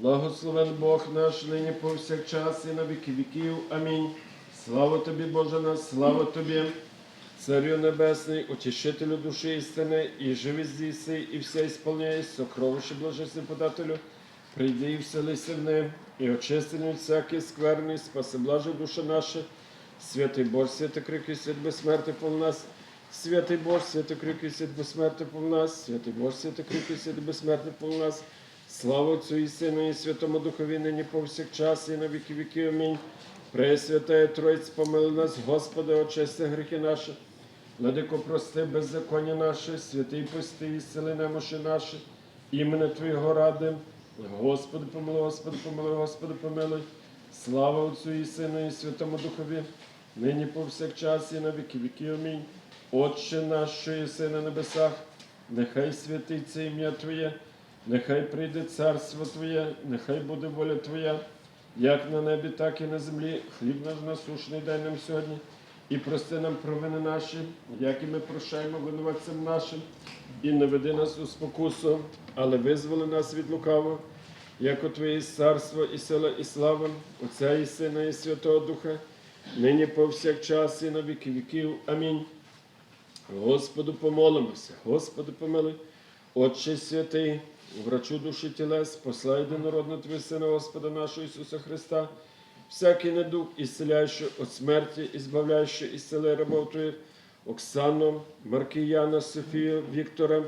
Благословен Бог наш нині повсякчас і на віки віків. Амінь. Слава тобі, Боже наш, слава тобі, Царю Небесний, утішителю душі істини, і живи здійси, і все ісполняє, сокровище блажесне подателю. Прийди і вселися в ним, і очистені всякий скверний, спаси блаже душа наша. Святий Бог, святий крики, свят безсмертий пол нас. Святий Бог, святий крики, свят безсмертий пол нас. Святий Бог, святий крики, свят безсмертий пол нас. Слава Отцю і Сину, і Святому Духові, нині повсякчас, і на віки віки. Амінь. Пресвятая Троїць, помили нас, Господи, очисти гріхи наші. Владико, прости беззаконня наше, святий пусти, і сили немощі наші, імени Твоєго ради. Господи, помилуй, Господи, помилуй, Господи, помилуй. Слава Отцю і Сину, і Святому Духові, нині повсякчас, і на віки віки. Амінь. Отче наш, що єси на небесах, нехай святиться ім'я Твоє, нехай прийде царство Твоє, нехай буде воля Твоя, як на небі, так і на землі. Хліб наш насушний дай нам сьогодні. І прости нам провини наші, як і ми прощаємо винуватцям нашим, і не веди нас у спокусу, але визволи нас від лукавого, як у Твоє царство і сила, і слава, Отця і Сина, і Святого Духа, нині повсякчас, і на віки віків. Амінь. Господу помолимося, Господи помилуй, Отче святий, врачу душі тілес, послай єдинородно Твій Сина, Господа нашого Ісуса Христа, всякий недуг, ісцеляючи від смерті, і збавляючи із сели рабов Твоїх, Оксану, Маркіяна, Софію, Віктора,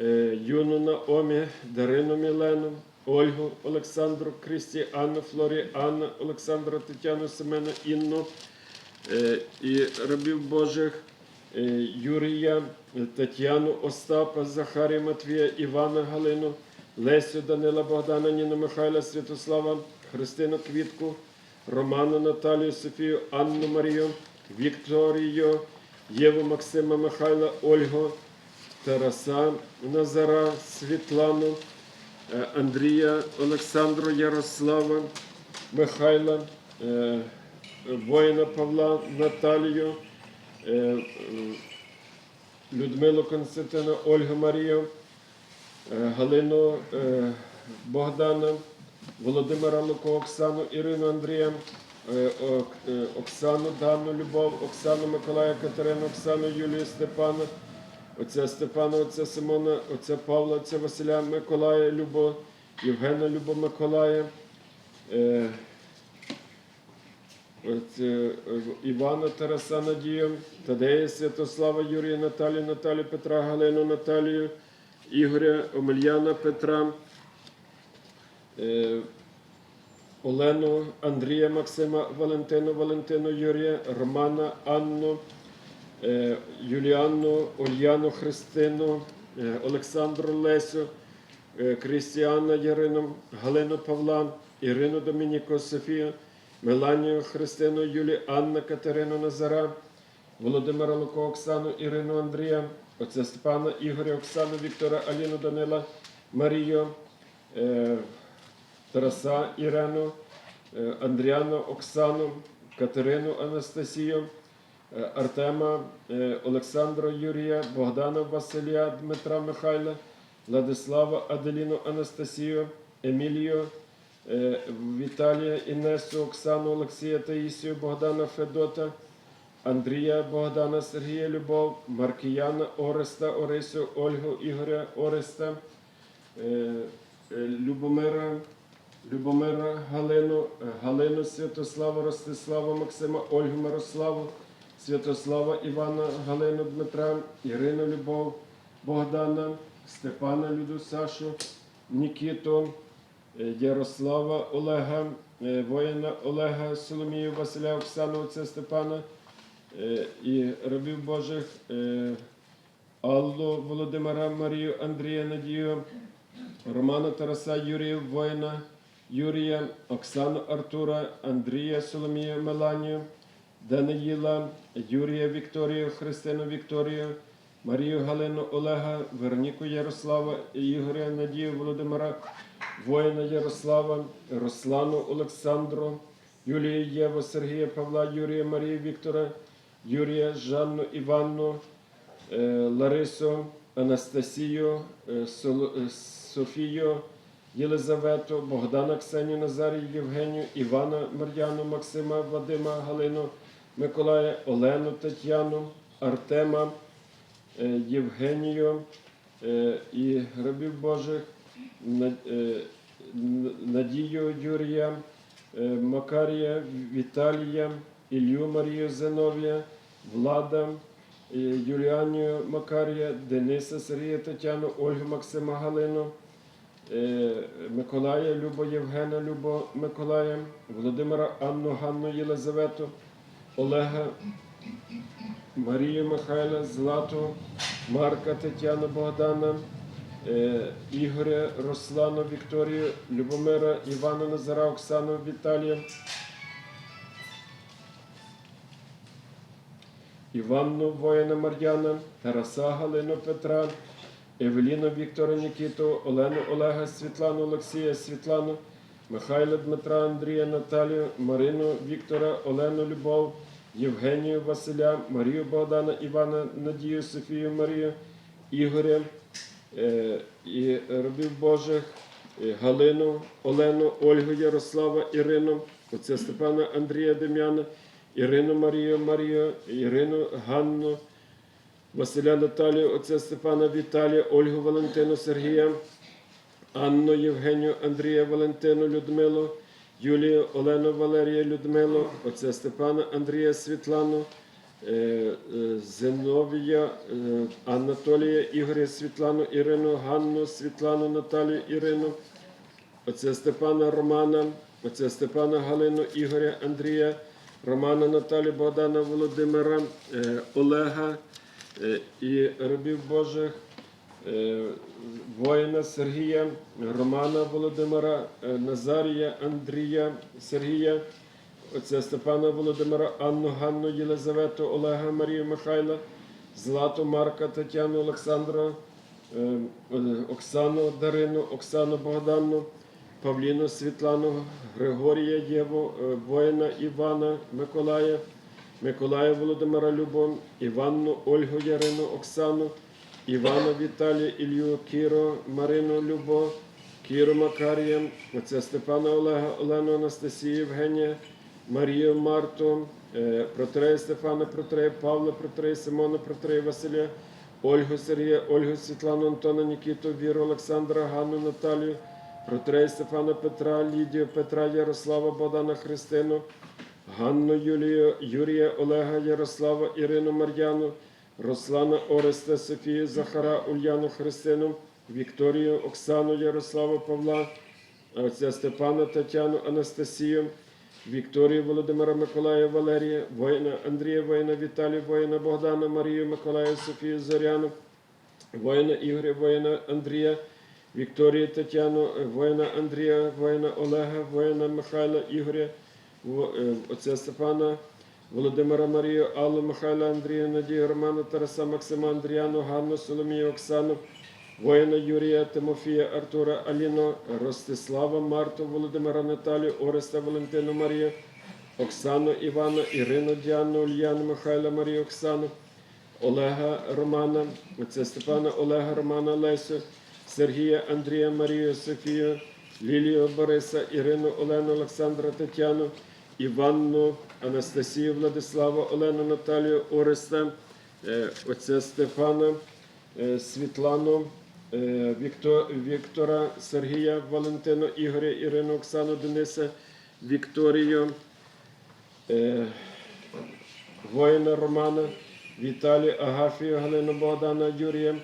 е, Юну Наомі, Дарину Мілену, Ольгу, Олександру, Крісті, Анну, Флорі, Анна, Олександра, Тетяну, Семена, Інну е, і рабів Божих. Е, Юрія, Тетяну, Остапа, Захарія, Матвія, Івана, Галину, Лесю, Данила, Богдана, Ніну, Михайла, Святослава, Христину, Квітку, Роману, Наталію, Софію, Анну Марію, Вікторію, Єву, Максима, Михайла, Ольгу, Тараса, Назара, Світлану, е, Андрія, Олександру, Ярослава, Михайла, е, воїна Павла, Наталію. Людмилу Константину, Ольгу Марію, е, Галину е, Богдана, Володимира Луко, Оксану, Ірину Андрія, е, Оксану Дану Любов, Оксану Миколая Катерину, Оксану Юлію Степана, отця Степана, отця Симона, отця Павла, отця Василя Миколая Любо, Євгена Любо Миколая. Е, Івана Тараса Надію, Тадея Святослава Юрія Наталію, Наталію Петра, Галину Наталію, Ігоря Омельяна Петра, е, Олену, Андрія Максима, Валентину, Валентину Юрія, Романа, Анну, е, Юліанну, Ульяну Христину, Олександру Лесю, Крістіана Ярину, Галину Павла, Ірину Домініко, Софію, Меланію Христину, Юлі, Анна Катерину Назара, Володимира Луко, Оксану, Ірину Андрія, отця Степана, Ігоря, Оксану, Віктора, Аліну Данила, Марію, е, Тараса Ірену, е, Андріану Оксану, Катерину Анастасію, е, Артема, Олександра Юрія, Богдана Василя, Дмитра Михайла, Владислава Аделіну Анастасію, Емілію, Віталія Інесу, Оксану Олексія Таїсію, Богдана Федота, Андрія Богдана Сергія Любов, Маркіяна Ореста, Орисю, Ольгу Ігоря Ореста, е, е, Любомира, Любомира Галину, е, Галину Святославу, Ростислава Максима, Ольгу Мирославу, Святослава Івана, Галину Дмитра, Ірину Любов, Богдана, Степана Люду Сашу, Нікіту, е, Ярослава Олега, е, воїна Олега, Соломію, Василя, Оксану, отця Степана е, і рабів Божих, е, Аллу, Володимира, Марію, Андрія, Надію, Романа Тараса, Юрія, воїна, Юрія, Оксану Артура, Андрія, Соломію, Меланію, Даниїла, Юрія Вікторію, Христину Вікторію, Марію Галину Олега, Вероніку Ярослава, Ігоря Надію Володимира, воїна Ярослава, Руслану Олександру, Юлію Єву, Сергія Павла, Юрія Марію Віктора, Юрія Жанну Іванну, е, Ларису, Анастасію, е, е, Софію, Єлизавету, Богдана Ксенію, Назарію, Євгенію, Івана Мар'яну, Максима, Вадима, Галину, Миколая, Олену, Тетяну, Артема, Євгенію і рабів Божих, Надію Юрія, е, Макарія, Віталія, Ілью Марію Зиновія, Влада, е, Юліанію Макарія, Дениса Сергія Тетяну, Ольгу Максима Галину, е, Миколая, Любо Євгена, Любо Миколая, Володимира Анну Ганну Єлизавету, Олега Марію Михайла, Злату, Марка Тетяну Богдана, е, Ігоря, Руслану, Вікторію, Любомира, Івана Назара, Оксану, Віталія, Іванну воїна Мар'яна, Тараса Галину Петра, Евеліну Віктора Нікіту, Олену Олега, Світлану Олексія, Світлану, Михайла Дмитра, Андрія, Наталію, Марину Віктора, Олену Любов, Євгенію Василя, Марію Богдана, Івана, Надію, Софію Марію, Ігоря е, і рабів Божих, е, Галину, Олену, Ольгу, Ярослава, Ірину, отця Степана Андрія Дем'яна, Ірину Марію, Марію, Ірину Ганну, Василя Наталію, отця Степана Віталія, Ольгу Валентину Сергія, Анну Євгенію, Андрія Валентину, Людмилу, Юлію, Олену Валерія, Людмилу, отця Степана Андрія Світлану, е, е, Зиновія, е, Анатолія, Ігоря Світлану, Ірину, Ганну, Світлану, Наталію, Ірину, отця Степана Романа, отця Степана Галину, Ігоря, Андрія, Романа Наталію, Богдана Володимира, е, Олега е, і рабів Божих, е, воїна Сергія, Романа Володимира, е, Назарія, Андрія, Сергія, отця Степана Володимира, Анну, Ганну, Єлизавету, Олега, Марію, Михайла, Злату, Марка, Тетяну, Олександра, е, е, Оксану, Дарину, Оксану Богданну, Павліну, Світлану, Григорія, Єву, е, воїна Івана, Миколая, Миколая Володимира Любов, Іванну, Ольгу Ярину, Оксану, Івана Віталія, Ілью, Кіро, Марину Любов, Кіру Макарія, отця Степана Олега, Олену Анастасію, Євгенія, Марію Марту, е, Протрея Стефана, Протрея Павла, Протрея Симона, Протрея Василя, Ольгу Сергія, Ольгу Світлану, Антона Нікіту, Віру Олександра, Ганну Наталію, Протрея Стефана Петра, Лідію, Петра, Ярослава, Богдана Христину, Ганну Юлію, Юрія Олега, Ярослава, Ірину Мар'яну, Руслана Ореста, Софію, Захара, Ульяну Христину, Вікторію, Оксану, Ярослава, Павла, отця Степана, Тетяну, Анастасію, Вікторію, Володимира Миколая, Валерія, воїна Андрія, воїна Віталія, воїна Богдана, Марію, Миколая, Софію, Зоряну, воїна Ігоря, воїна Андрія, Вікторію Тетяну, воїна Андрія, воїна Олега, воїна Михайла, Ігоря, е, отця Степана, Володимира Марію, Аллу, Михайла, Андрія, Надію, Романа, Тараса, Максима, Андріану, Ганну, Соломію, Оксану, воїна Юрія, Тимофія, Артура, Аліну, Ростислава, Марту, Володимира, Наталію, Ореста, Валентину, Марію, Оксану, Івана, Ірину, Діану, Ульяну, Михайла, Марію, Оксану, Олега Романа, отця Степана Олега Романа Лесю, Сергія Андрія Марію Софію, Лілію Бориса, Ірину Олену Олександра Тетяну, Іванну Анастасію Владиславу, Олену Наталію Ореста, е, отця Стефана, е, Світлану, Віктора, Сергія, Валентину, Ігоря, Ірину, Оксану, Дениса, Вікторію. е, воїна Романа, Віталію, Агафію, Галину Богдана, Юрія,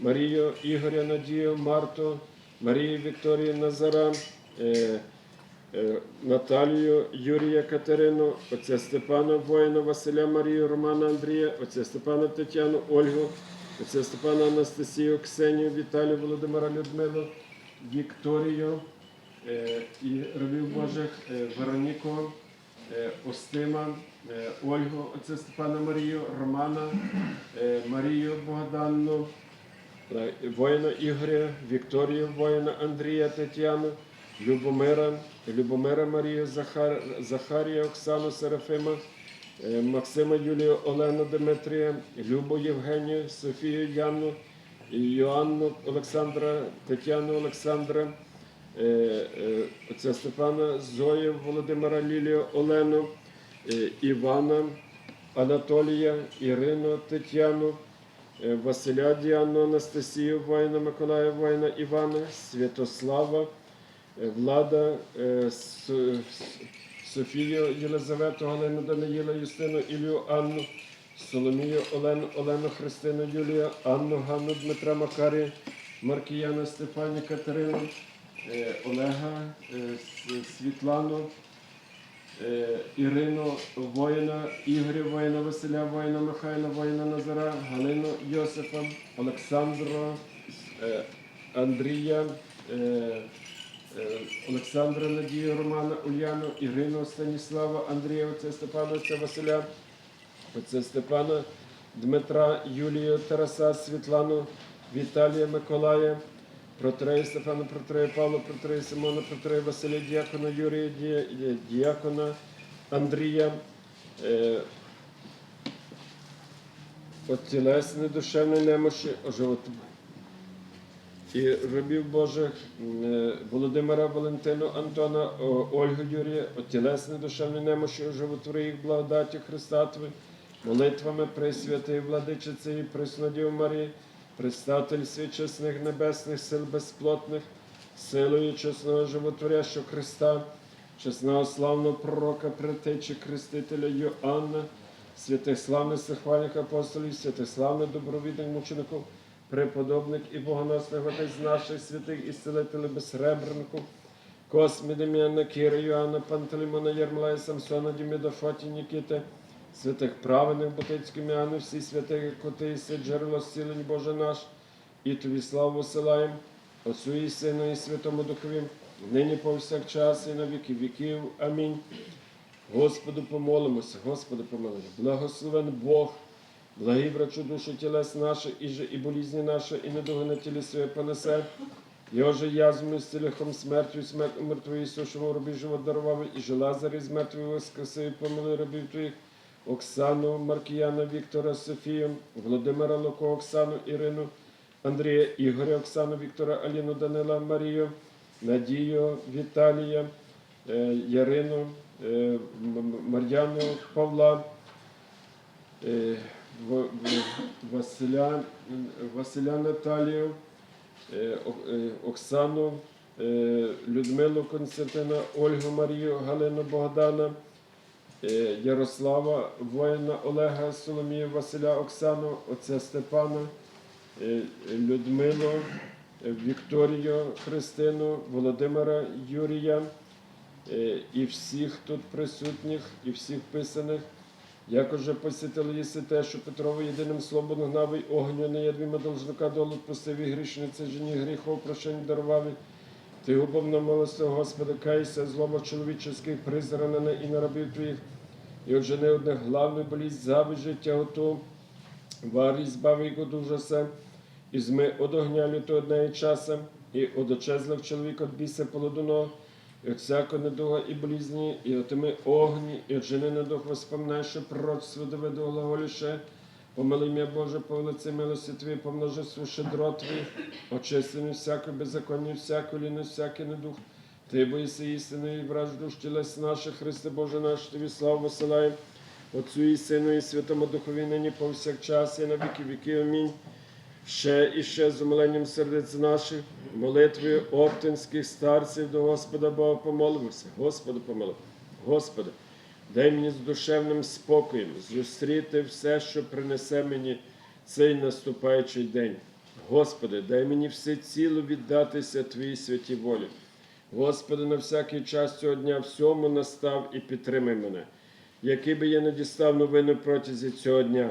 Марію, Ігоря, Надію, Марту, Марію, Вікторію, Назара, е, е, Наталію, Юрія, Катерину, отця Степана, воїна, Василя, Марію, Романа, Андрія, отця Степана, Тетяну, Ольгу, отця Степана, Анастасію, Ксенію, Віталію, Володимира, Людмилу, Вікторію е, і рабів Божих, е, Вероніку, е, Остима, Ольгу, отця Степана Марію, Романа, Марію Богданну, воїна Ігоря, Вікторію, воїна Андрія, Тетяну, Любомира, Любомира Марію, Захар, Захарія, Оксану Серафима, Максима Юлію, Олену Дмитрія, Любу Євгенію, Софію Яну, Йоанну Олександра, Тетяну Олександра, е, е, отця Степана, Зою, Володимира, Лілію, Олену, е, Івана, Анатолія, Ірину, Тетяну, е, Василя Діану, Анастасію, воїна, Миколая, воїна, Івана, Святослава, е, Влада, е, Софію, Єлизавету, Галину, Даниїла, Юстину, Ілію, Анну, Соломію, Олену, Олену, Христину, Юлію, Анну, Ганну, Дмитра, Макарія, Маркіяна, Стефані, Катерину, е, Олега, е, Світлану, е, Ірину, воїна, Ігоря, воїна, Василя, воїна, Михайла, воїна, Назара, Галину, Йосифа, Олександра, Андрія, Олександра, Надію, Романа, Уляну, Ірину, Станіслава, Андрія, отця Степана, отця Василя, отця Степана, Дмитра, Юлію, Тараса, Світлану, Віталія, Миколая, Протрея Стефана, Протрея Павла, Протрея Симона, Протрея Василя, Діакона, Юрія, Діакона, Андрія, е, от тілесної душевної немощі, оживот... і рабів Божих е, Володимира, Валентину, Антона, Ольгу Юрія, от тілесної душевної немощі, оживотвори їх благодаті Христа Твої, молитвами Пресвятої Владичиці і Преснодів Марії, Предстатель свічесних небесних сил безплотних, силою чесного животворящого Христа, чесного славного пророка, притечі Хрестителя Йоанна, святих славних сихвальних апостолів, святих славних добровідних мучеників, преподобних і богоносних отець наших святих і зцелителів безсребреників, Космі, Дем'яна, Кіра, Йоанна, Пантелеймона, Єрмолая, Самсона, Діміда, Фоті, Нікіти, святих праведних Ботицьких Міани, всі святих, коти джерело зцілень Боже наш, і тобі славу силаєм, Отцю і Сину, і Святому Духові, нині повсякчас, і на віки віків. Амінь. Господу помолимося, Господи помилуй. Благословен Бог, благий врачу душу тілес наших, і же і болізні наші, і недуги на тілі своє понесе. Його же язвами з цілихом смертю, смертю мертвої сушому робі живот дарував, і же Лазарі з мертвої воскресив, помилуй рабів твоїх, Оксану, Маркіяна, Віктора, Софію, Володимира Луко, Оксану, Ірину, Андрія, Ігоря, Оксану, Віктора, Аліну, Данила, Марію, Надію, Віталія, е, Ярину, е, Мар'яну, Павла, е, Василя, Василя Наталію, е, е, Оксану, е, Людмилу Константина, Ольгу Марію, Галину Богдана, Ярослава, воїна Олега, Соломію, Василя, Оксану, отця Степана, Людмилу, Вікторію, Христину, Володимира, Юрія і всіх тут присутніх, і всіх писаних. Як уже посітили єси те, що Петрово єдиним словом гнав і огню не ядвіма должника долу пустив і грішниці, жені гріхов прощень дарував. Ти губом на милости, Господи, кайся, злоба чоловіческих призранена і на рабів твоїх, і отже не одне главну болість, зависть життя готов, варі збави його дуже се, і зми од огня люто однеї часом, і од очезлих чоловік от біса полудуного, і от всякого недуга і болізні, і отими огні, і от жени недух воспомнайше пророцтво доведу глаголіше, Помилуй м'я Боже, по лиці милості Твої, помножи свише дрот Твій, очисти мені всяку беззаконні, всяку ліну, всякий недух. Ти боїси істини і враж душ тілес наших, Христе Боже наш, Тобі славу висилаємо, Отцю і Сину, і Святому Духові, нині повсякчас, і на віки віки. Амінь. Ще і ще з умиленням сердець наших, молитвою оптинських старців до Господа Бога помолимося. Господи помилуй. Господи, дай мені з душевним спокоєм зустріти все, що принесе мені цей наступаючий день. Господи, дай мені все ціло віддатися Твоїй святій волі. Господи, на всякий час цього дня всьому настав і підтримай мене. Який би я не дістав новини протязі цього дня,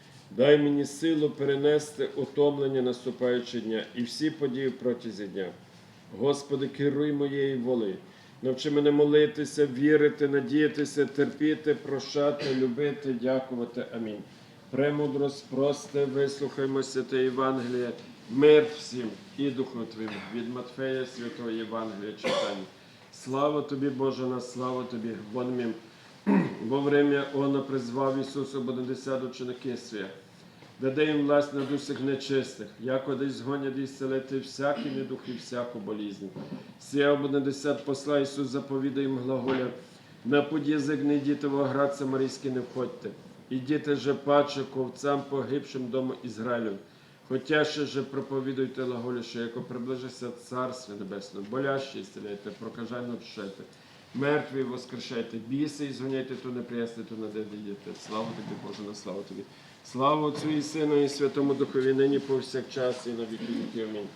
дай мені силу перенести утомлення наступаючого дня і всі події протязі дня. Господи, керуй моєї воли. Навчи мене молитися, вірити, надіятися, терпіти, прощати, любити, дякувати. Амінь. Премудрость, просте, вислухаймо святе Євангеліє, мир всім і Духу Твоєму. Від Матфея Святого Євангелія читання. Слава тобі, Боже, на слава тобі, Бонмім. Во время Он призвав Ісус ободесят ученики свої, даде їм власть над усіх нечистих, яко десь згонять і зцелити всякі недух і всяку болізнь. Сія ободесят посла Ісус заповідає їм глаголя, на путь язик не йдіте в оград Самарійський не входьте, ідіте же паче ковцам погибшим дому Ізраїлю. Хотя ще же проповідуйте глаголі, що яко приближиться Царство Небесне, болящі ісцеляйте, прокажально вчайте, мертві воскрешайте, біси і згоняйте, то не приясти, то не дадієте. Слава тобі, Боже, на славу тобі. Слава Отцю і Сину, і Святому Духові, нині повсякчас, і на віки віки. Амінь.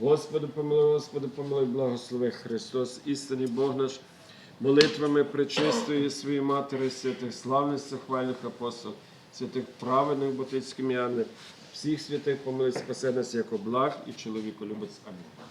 Господи, помилуй, Господи, помилуй, благослови Христос, істинний Бог наш, молитвами пречистої своєї Матері, святих славних хвальних апостолів, святих праведних ботицьких Яни, всіх святих помилуй, спасе нас, як благ і чоловіку любець. Амінь.